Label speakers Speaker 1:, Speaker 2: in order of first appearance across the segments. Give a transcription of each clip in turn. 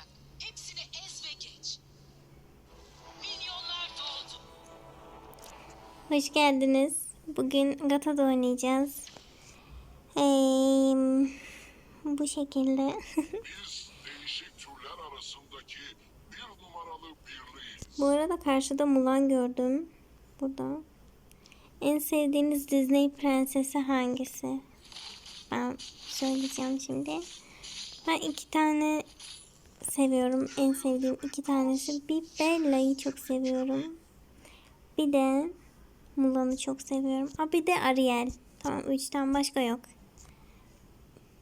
Speaker 1: olacak. Hepsini ez ve geç. Milyonlar doğdu.
Speaker 2: Hoş geldiniz. Bugün Gata'da oynayacağız. Hey, bu şekilde.
Speaker 3: Biz değişik türler arasındaki bir numaralı birliğiz.
Speaker 2: bu arada karşıda Mulan gördüm. Burada. En sevdiğiniz Disney prensesi hangisi? Ben söyleyeceğim şimdi. Ben iki tane seviyorum. En sevdiğim iki tanesi. Bir Bella'yı çok seviyorum. Bir de Mulan'ı çok seviyorum. Aa, bir de Ariel. Tamam üçten başka yok.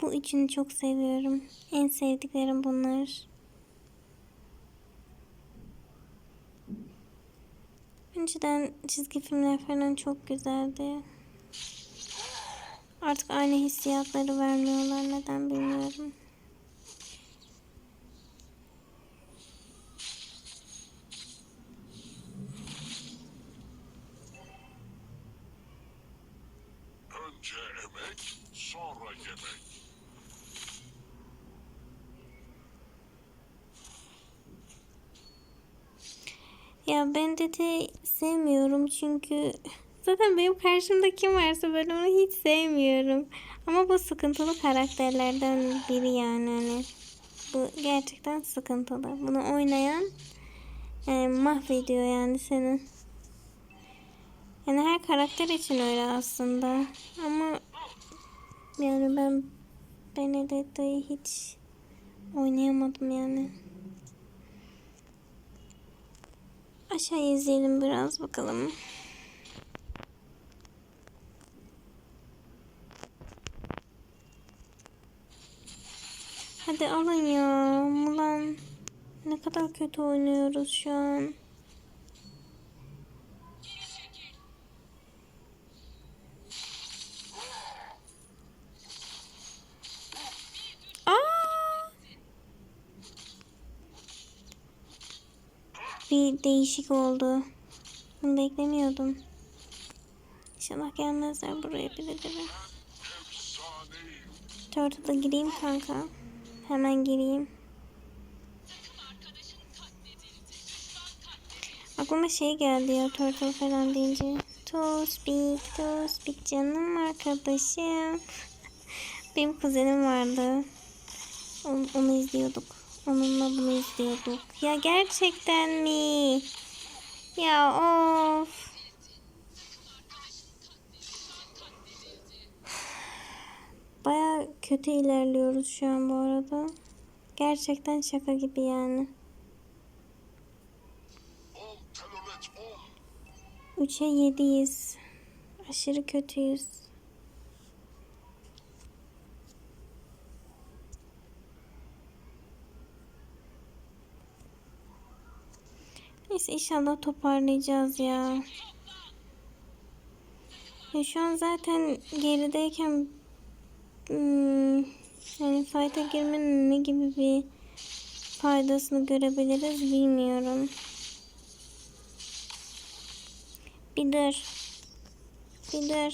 Speaker 2: Bu üçünü çok seviyorum. En sevdiklerim bunlar. Önceden çizgi filmler falan çok güzeldi. Artık aynı hissiyatları vermiyorlar. Neden bilmiyorum.
Speaker 3: Önce emek, sonra yemek.
Speaker 2: Ya ben Dede sevmiyorum çünkü zaten benim karşımda kim varsa ben onu hiç sevmiyorum. Ama bu sıkıntılı karakterlerden biri yani hani. Bu gerçekten sıkıntılı. Bunu oynayan e, mahvediyor yani seni. Yani her karakter için öyle aslında. Ama yani ben Benedetta'yı hiç oynayamadım yani. Aşağı izleyelim biraz bakalım. Hadi alın ya. Mulan. Ne kadar kötü oynuyoruz şu an. Aa! Bir değişik oldu. Bunu beklemiyordum. İnşallah gelmezler buraya birileri.
Speaker 3: Efsaneyim.
Speaker 2: Turtle'a gireyim kanka. Hemen gireyim. Aklıma şey geldi ya Turtle falan deyince. Tospik, Tospik canım arkadaşım. Benim kuzenim vardı. Onu, onu izliyorduk. Onunla bunu izliyorduk. Ya gerçekten mi? Ya of. Baya kötü ilerliyoruz şu an bu arada. Gerçekten şaka gibi yani.
Speaker 3: On telolet on.
Speaker 2: 3'e 7'yiz. Aşırı kötüyüz. Neyse inşallah toparlayacağız ya. Ya şu an zaten gerideyken hmm, yani fight'a girmenin ne gibi bir faydasını görebiliriz bilmiyorum. Bir dur. Bir dur.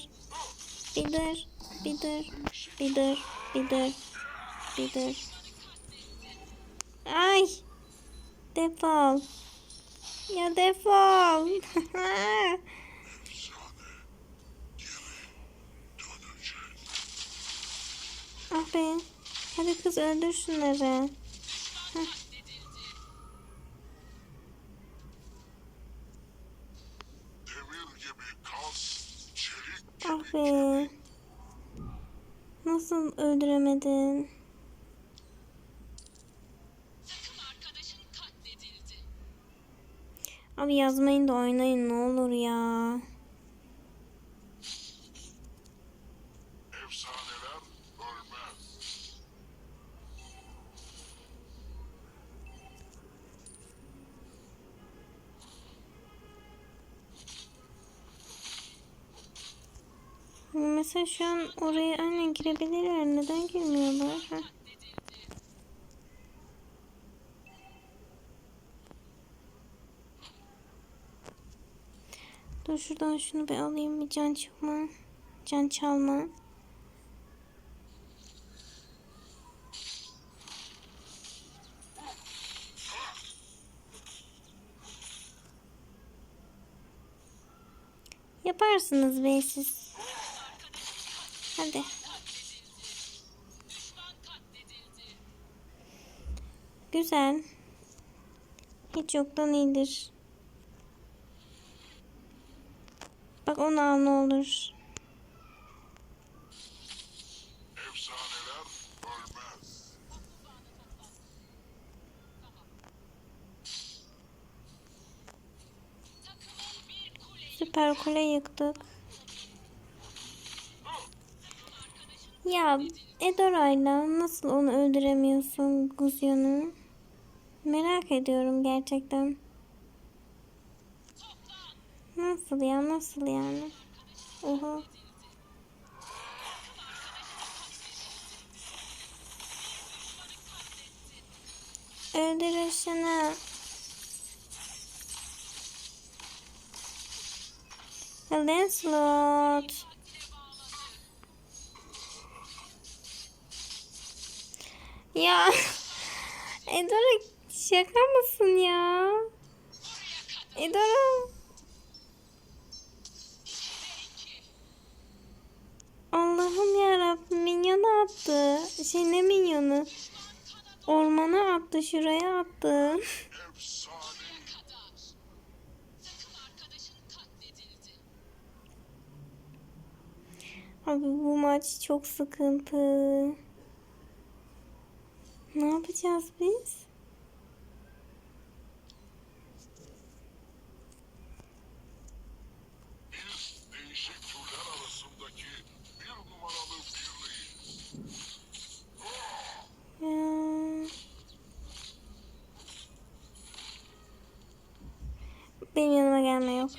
Speaker 2: Bir dur. Bir dur. Bir dur. Bir dur. Bir dur. Ay. Defol. Ya defol. Ah be. Hadi kız öldür şunları.
Speaker 3: Gibi
Speaker 2: Ah be. Nasıl öldüremedin? Abi yazmayın da oynayın ne olur ya. Mesela şu an oraya aynen girebilirler. Neden girmiyorlar? Ha? Dur şuradan şunu bir alayım. Bir can çıkma. Can çalma. Yaparsınız be siz. Hadi. Güzel. Hiç yoktan iyidir. Bak onu al ne olur. Süper kule yıktık. Ya Edora'yla nasıl onu öldüremiyorsun Guzyon'u? Merak ediyorum gerçekten. Nasıl ya nasıl yani? Oha. Öldürün şunu. Lancelot. Ya Edora şaka mısın ya? Edora. Allah'ım ya minyonu attı. Şey ne minyonu? Ormana attı, şuraya attı. Abi bu maç çok sıkıntı. Ne yapacağız biz
Speaker 3: değişik türler arasındaki bir numaralı birliğiz.
Speaker 2: Ya. Benim yanıma gelme yok.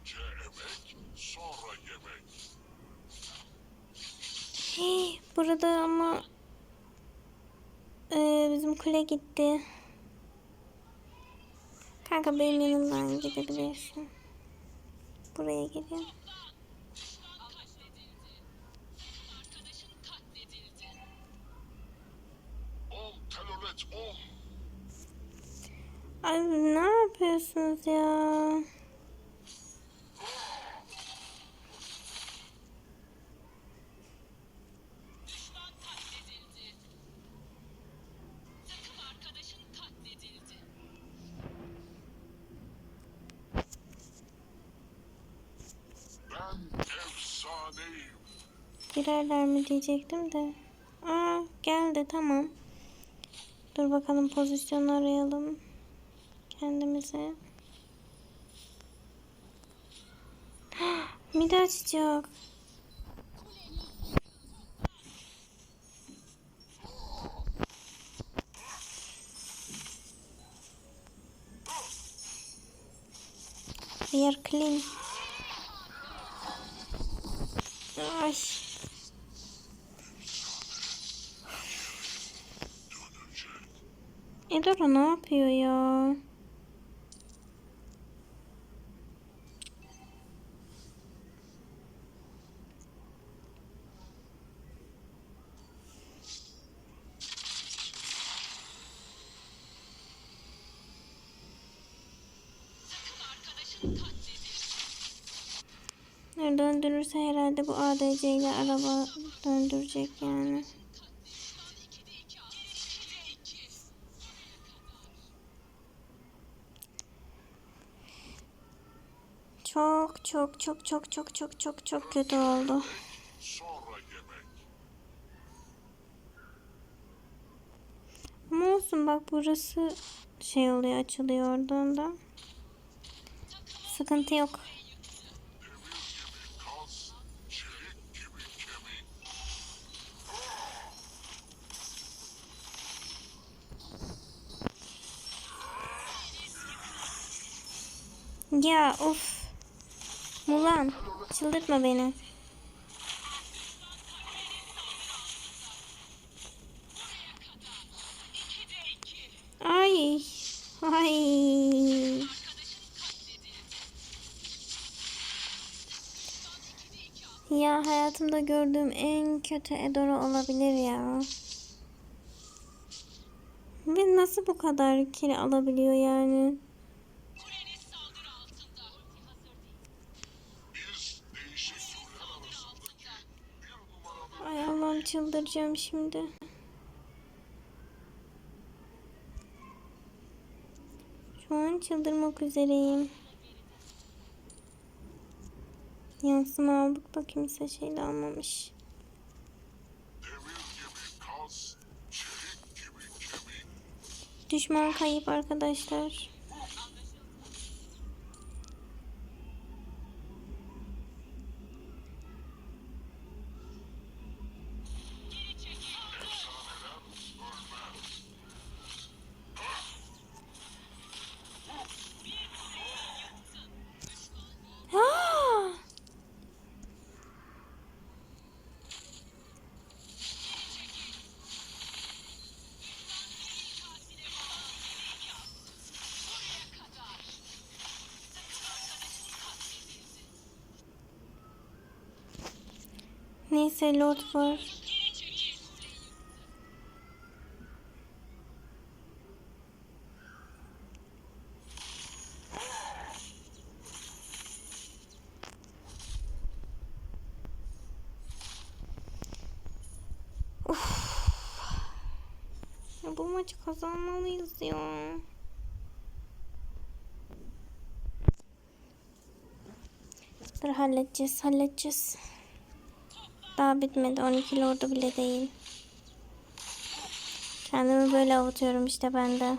Speaker 3: Önce emek, sonra yemek.
Speaker 2: Hey, burada ama Ee, bizim kule gitti. Kanka benim yanımdan gidebilirsin. Buraya
Speaker 3: ol.
Speaker 2: Ay ne yapıyorsunuz ya?
Speaker 1: Düşman katledildi. Takım arkadaşın katledildi.
Speaker 3: Ben efsaneyim.
Speaker 2: Girerler mi diyecektim de. Aa geldi tamam. Dur bakalım pozisyon arayalım. Kendimize. Mid açacak. We are clean. Ay. Edora ne yapıyor ya? Döndürürse herhalde bu ADC ile araba döndürecek yani. Çok çok çok çok çok çok çok kötü oldu. Ama olsun bak burası şey oluyor açılıyor oradan da. Sıkıntı yok. Ya of. Mulan çıldırtma beni. Ay. Ay. Ya hayatımda gördüğüm en kötü Edora olabilir ya. Ve nasıl bu kadar kill alabiliyor yani? Çıldıracağım şimdi. Şu an çıldırmak üzereyim. Yansıma aldık da kimse almamış.
Speaker 3: Çelik gibi kemik.
Speaker 2: Düşman kayıp arkadaşlar. Lord var. Bu maçı kazanmalıyız ya. Dur halledeceğiz, halledeceğiz. Daha bitmedi. 12 lordu bile değil. Kendimi böyle avutuyorum işte ben de.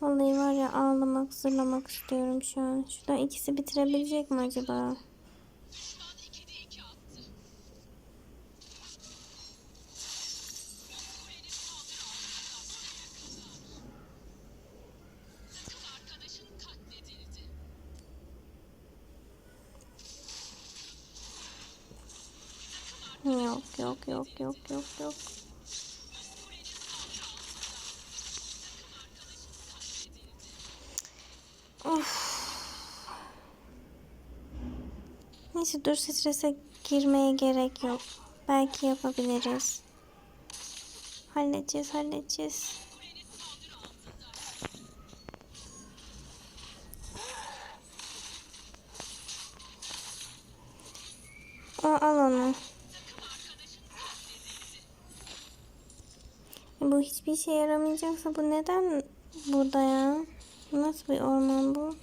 Speaker 2: Vallahi var ya ağlamak, zırlamak istiyorum şu an. Şuradan ikisi bitirebilecek mi acaba? Yok yok yok yok yok. Of. Neyse dur strese girmeye gerek yok. Belki yapabiliriz. Halledeceğiz halledeceğiz. Al onu. Bu hiçbir işe yaramayacaksa bu neden burada ya? Nasıl bir orman bu?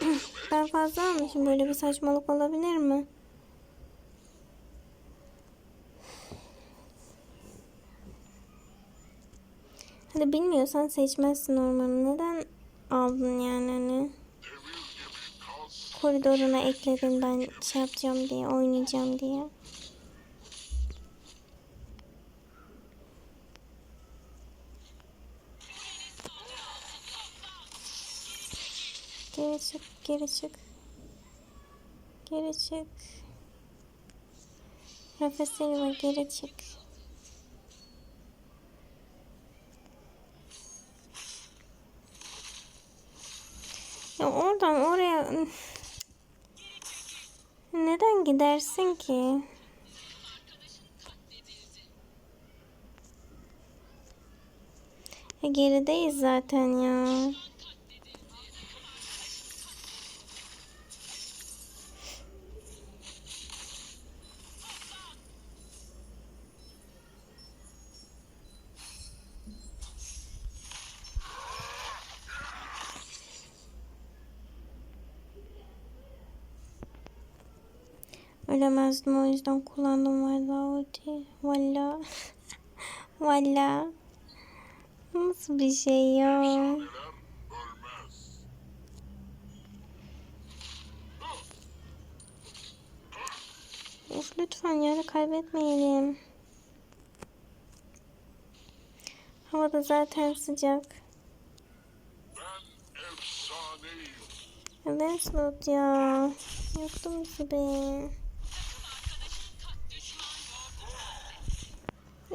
Speaker 2: ben fazla almışım. Böyle bir saçmalık olabilir mi? Hadi bilmiyorsan seçmezsin ormanı. Neden aldın yani hani? Koridoruna ekledin ben şey yapacağım diye, oynayacağım diye. Çık, geri çık. Geri çık. Var, geri çık. Ya oradan oraya neden gidersin ki? Ya gerideyiz zaten ya. Ölemezdim o yüzden kullandım valla. Valla. Valla. Nasıl bir şey ya? Of lütfen yarı kaybetmeyelim. Hava da zaten sıcak.
Speaker 3: Ben efsaneyim.
Speaker 2: Lancelot ya. Yaptım ki be.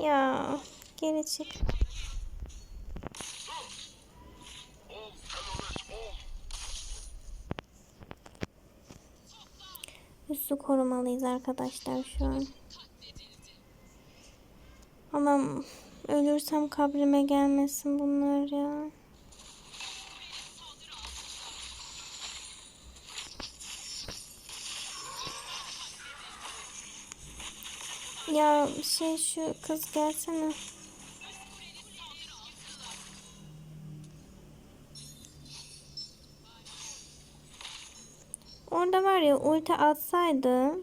Speaker 2: Ya geri çık. Üssü korumalıyız arkadaşlar şu an. Allah'ım ölürsem kabrime gelmesin bunlar ya. Ya şey şu kız gelsene. Orada var ya ulti atsaydı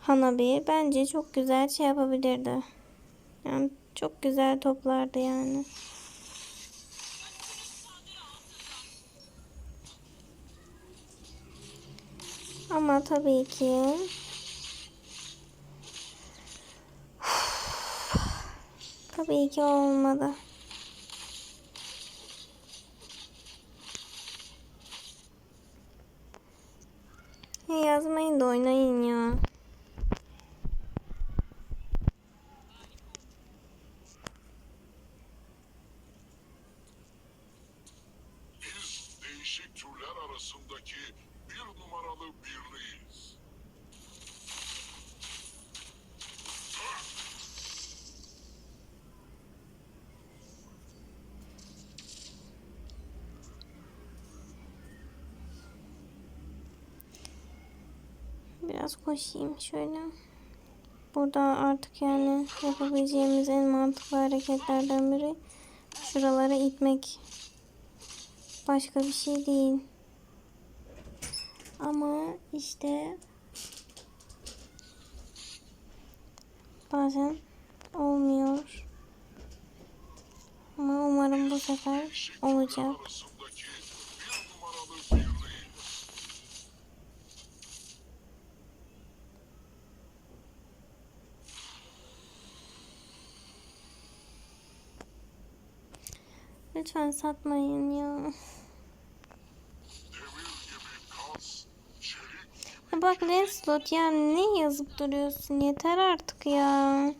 Speaker 2: Hanabi bence çok güzel şey yapabilirdi. Yani çok güzel toplardı yani. Ama tabii ki tabii ki olmadı. Ya yazmayın da oynayın ya.
Speaker 3: Biz değişik türler arasındaki bir numaralı birliğiz.
Speaker 2: Biraz koşayım şöyle. Burada artık yani yapabileceğimiz en mantıklı hareketlerden biri şuralara itmek. Başka bir şey değil. Ama işte bazen olmuyor. Ama umarım bu sefer olacak.
Speaker 3: arasındaki bir numaralı birliğiz.
Speaker 2: Lütfen satmayın ya. Ya bak Lancelot ya ne yazıp duruyorsun yeter artık ya.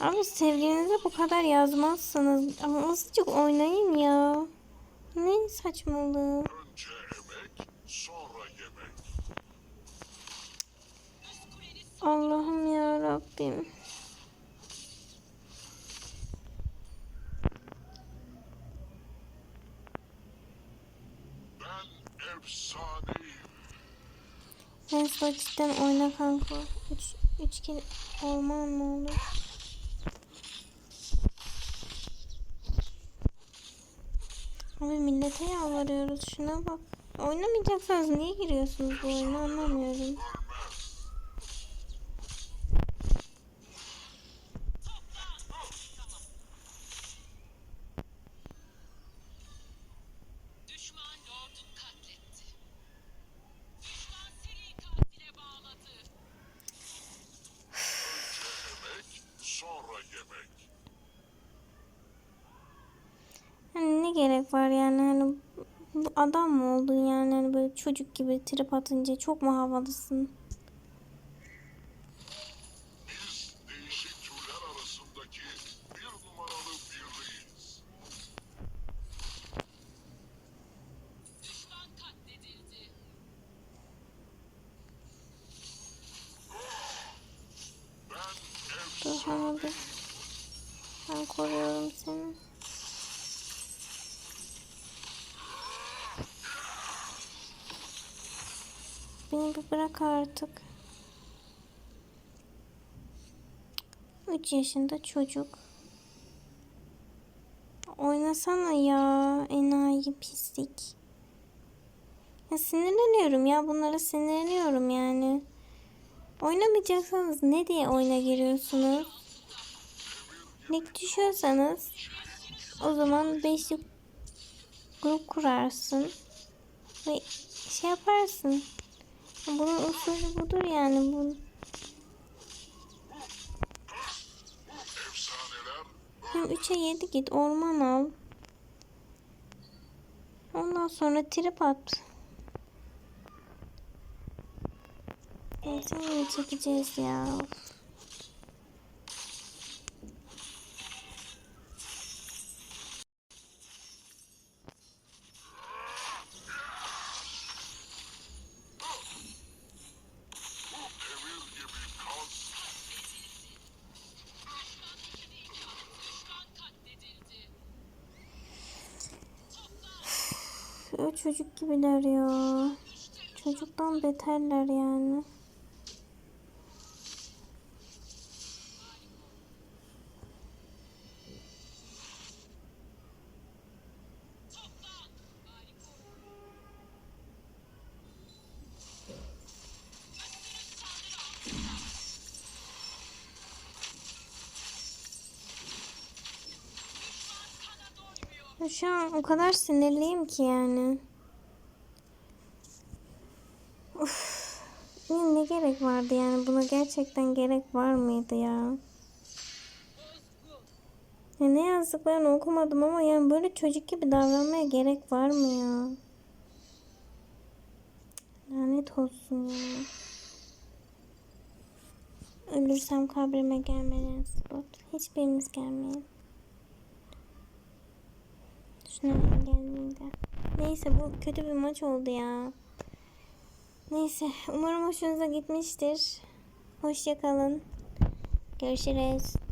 Speaker 2: Abi sevgilinize bu kadar yazmazsınız. Ama azıcık oynayın ya. Ne saçmalığı. Allah'ım ya Rabbim.
Speaker 3: Efsaneyim.
Speaker 2: Lancelot cidden oyna kanka. Üç, üç kere olman mı olur? Abi millete yalvarıyoruz şuna bak. Oynamayacaksanız niye giriyorsunuz bu oyuna anlamıyorum. Adam mı oldun yani hani böyle çocuk gibi trip atınca çok mu havalısın?
Speaker 3: Biz değişik türler arasındaki bir numaralı birliğiz.
Speaker 1: Düşman katledildi.
Speaker 3: Ben
Speaker 2: Dur
Speaker 3: efsaneyim.
Speaker 2: Hanabi. Ben koruyorum seni. Bir bırak artık. 3 yaşında çocuk. Oynasana ya enayi pislik. Ya sinirleniyorum ya bunlara sinirleniyorum yani. Oynamayacaksanız ne diye oyuna giriyorsunuz? Lig düşüyorsanız o zaman beşli grup kurarsın ve şey yaparsın. Bunun usulü budur yani. Bu, hem 3'e 7 git orman al. Ondan sonra trip at. Seni çekeceğiz ya. Of. Çocuk gibiler ya. Çocuktan beterler yani. Ya Şu an o kadar sinirliyim ki yani. Uf. Ne gerek vardı yani buna gerçekten gerek var mıydı ya? Ya ne yazdıklarını okumadım ama yani böyle çocuk gibi davranmaya gerek var mı ya? Lanet olsun ya. Ölürsem kabrime gelmeden spot. Hiçbiriniz gelmeyin. Şuna gelmeyeyim de. Neyse bu kötü bir maç oldu ya. Neyse umarım hoşunuza gitmiştir. Hoşça kalın. Görüşürüz.